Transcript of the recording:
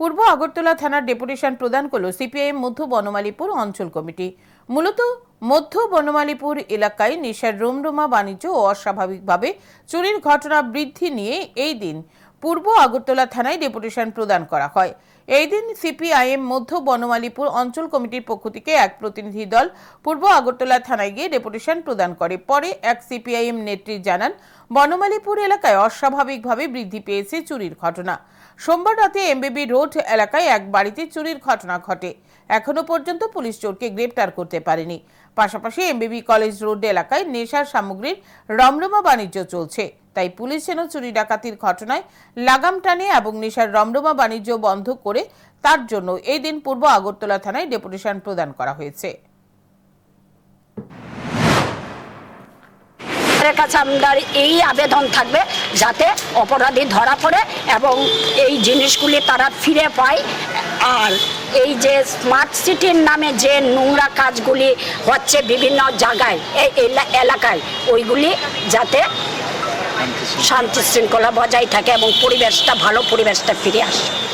পূর্ব আগরতলা থানার ডেপুটেশন প্রদান করল সিপিআইএম মধ্য বনমালীপুর অঞ্চল কমিটি। মূলত মধ্য বনমালীপুর এলাকায় নেশার রোমরোমা বাণিজ্য ও অস্বাভাবিকভাবে চুরির ঘটনা বৃদ্ধি নিয়ে এই দিন পূর্ব আগরতলা থানায় ডেপুটেশন প্রদান করা হয়। এই দিন সিপিআইএম মধ্য বনমালীপুর অঞ্চল কমিটির পক্ষ থেকে এক প্রতিনিধি দল পূর্ব আগরতলা থানায় গিয়ে ডেপুটেশন প্রদান করে। পরে এক সিপিআইএম নেত্রী জানান, বনমালীপুর এলাকায় অস্বাভাবিকভাবে বৃদ্ধি পেয়েছে চুরির ঘটনা। সোমবার রাতে এমবিবি রোড এলাকায় এক বাড়িতে চুরির ঘটনা ঘটে। এখনও পর্যন্ত পুলিশ চোরকে গ্রেপ্তার করতে পারেনি। পাশাপাশি এমবিবি কলেজ রোড এলাকায় নেশার সামগ্রীর রমরমা বাণিজ্য চলছে। তাই পুলিশ যেন চুরি ডাকাতির ঘটনায় লাগাম টানে এবং নেশার রমরমা বাণিজ্য বন্ধ করে তার জন্য এই দিন পূর্ব আগরতলা থানায় ডেপুটেশন প্রদান করা হয়েছে। কাছে আমাদের এই আবেদন থাকবে যাতে অপরাধী ধরা পড়ে এবং এই জিনিসগুলি তারা ফিরে পায়। আর এই যে স্মার্ট সিটির নামে যে নোংরা কাজগুলি হচ্ছে বিভিন্ন জায়গায়, এই এলা- এলাকায়, ওইগুলি যাতে শান্তি শৃঙ্খলা বজায় থাকে এবং পরিবেশটা ভালো পরিবেশটা ফিরে আসে।